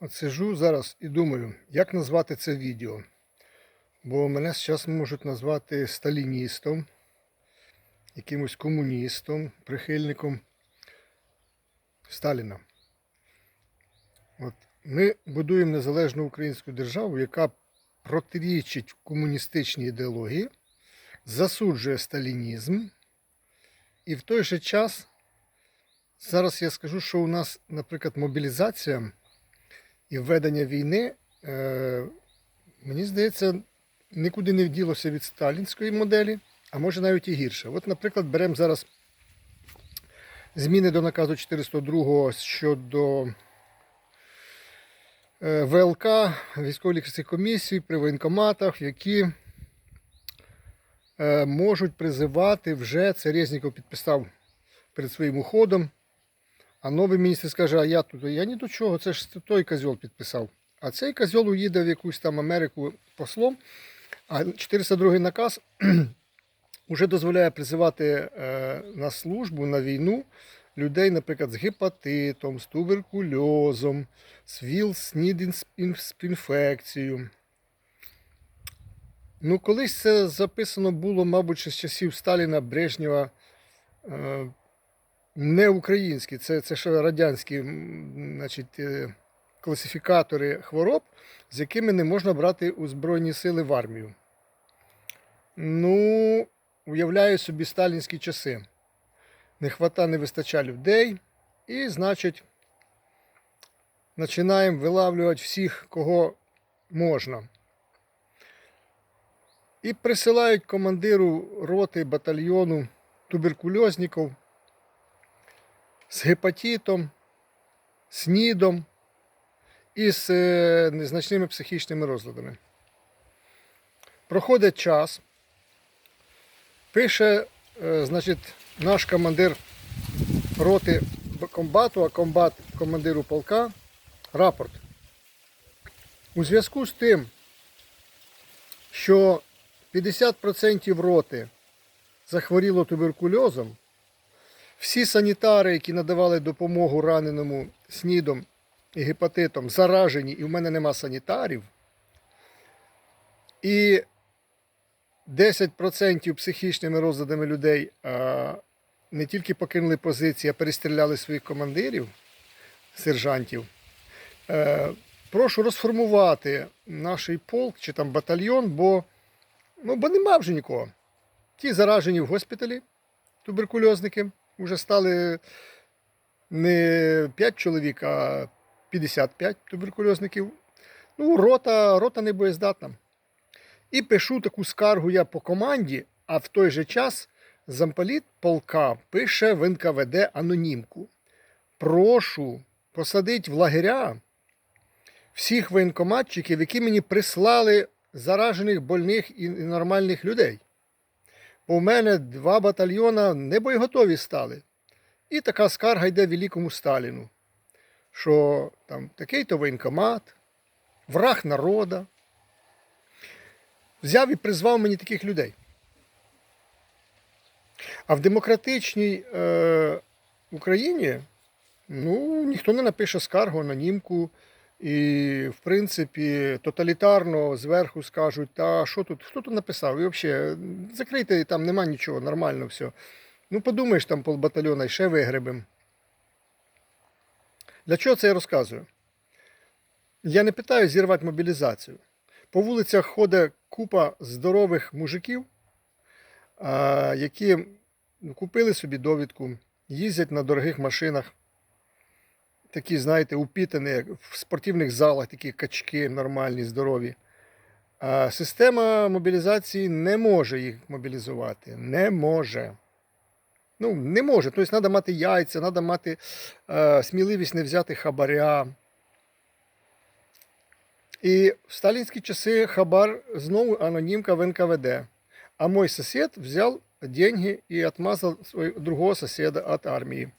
От сижу зараз і думаю, як назвати це відео. Бо мене зараз можуть назвати сталіністом, якимось комуністом, прихильником Сталіна. От ми будуємо незалежну українську державу, яка протирічить комуністичній ідеології, засуджує сталінізм. І в той же час зараз я скажу, що у нас, наприклад, мобілізація і введення війни, е, мені здається, нікуди не вділося від сталінської моделі, а може навіть і гірше. От, наприклад, беремо зараз зміни до наказу 402 щодо е, ВЛК, військово-лікарських комісій при воєнкоматах, які е, можуть призивати вже, це Резніков підписав перед своїм уходом, а новий міністр скаже, а я тут, я ні до чого, це ж той козьол підписав. А цей козьол уїде в якусь там Америку послом, а 402 наказ вже дозволяє призивати е, на службу, на війну людей, наприклад, з гепатитом, з туберкульозом, з ВІЛ-СНІД-інфекцією. Ну, колись це записано було, мабуть, з часів Сталіна, Брежнєва. Не українські, це, це ще радянські значить, е, класифікатори хвороб, з якими не можна брати у Збройні сили в армію. Ну, уявляю собі сталінські часи. Не хвата, не вистачає людей, і, значить, починаємо вилавлювати всіх, кого можна. І присилають командиру роти батальйону туберкульозників з гепатитом, снідом і з е, незначними психічними розладами. Проходить час, пише, е, значить, наш командир роти комбату, а комбат командиру полка рапорт. У зв'язку з тим, що 50% роти захворіло туберкульозом, всі санітари, які надавали допомогу раненому снідом і гепатитом, заражені, і в мене нема санітарів. І 10% психічними розладами людей не тільки покинули позиції, а перестріляли своїх командирів, сержантів. Е, прошу розформувати наш полк чи там батальйон, бо, ну, бо нема вже нікого. Ті заражені в госпіталі, туберкульозники, вже стали не 5 чоловік, а 55 туберкульозників. Ну, рота, рота не боєздатна. І пишу таку скаргу я по команді, а в той же час замполіт полка пише в НКВД анонімку. Прошу посадити в лагеря всіх воєнкоматчиків, які мені прислали заражених, больних і нормальних людей. В мене два батальйона небоєготові стали. І така скарга йде великому Сталіну, що там такий-то воєнкомат, враг народа. Взяв і призвав мені таких людей. А в демократичній е, Україні ну, ніхто не напише скаргу, анонімку. І, в принципі, тоталітарно зверху скажуть, та що тут, хто тут написав? І взагалі, закрийте, там нема нічого, нормально все. Ну, подумаєш, там полбатальйона і ще вигребем. Для чого це я розказую? Я не питаю зірвати мобілізацію. По вулицях ходить купа здорових мужиків, які купили собі довідку, їздять на дорогих машинах. Такі, знаєте, упітані в спортивних залах, такі качки нормальні, здорові. А система мобілізації не може їх мобілізувати. Не може. Ну, не може. Тобто треба мати яйця, треба мати е, сміливість не взяти хабаря. І в сталінські часи хабар знову анонімка в НКВД. А мой сосед взял деньги и отмазал своего другого соседа от армії.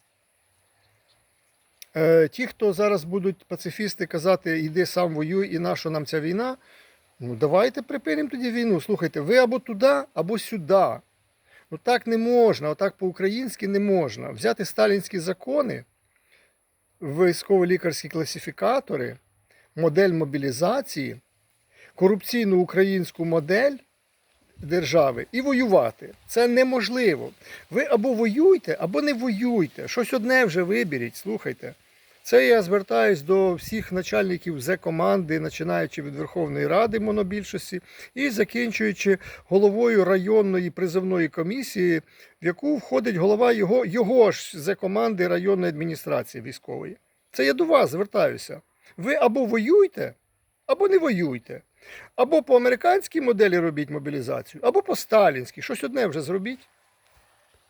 Е, ті, хто зараз будуть пацифісти казати, йди сам воюй і нащо нам ця війна, ну давайте припинимо тоді війну. Слухайте, ви або туди, або сюди. Ну так не можна, отак по-українськи не можна. Взяти сталінські закони, військово-лікарські класифікатори модель мобілізації, корупційну українську модель держави і воювати. Це неможливо. Ви або воюйте, або не воюйте. Щось одне вже виберіть, слухайте. Це я звертаюсь до всіх начальників зе команди, починаючи від Верховної Ради монобільшості і закінчуючи головою районної призовної комісії, в яку входить голова його, його ж зе команди районної адміністрації військової. Це я до вас звертаюся. Ви або воюйте, або не воюйте. Або по американській моделі робіть мобілізацію, або по сталінській. Щось одне вже зробіть.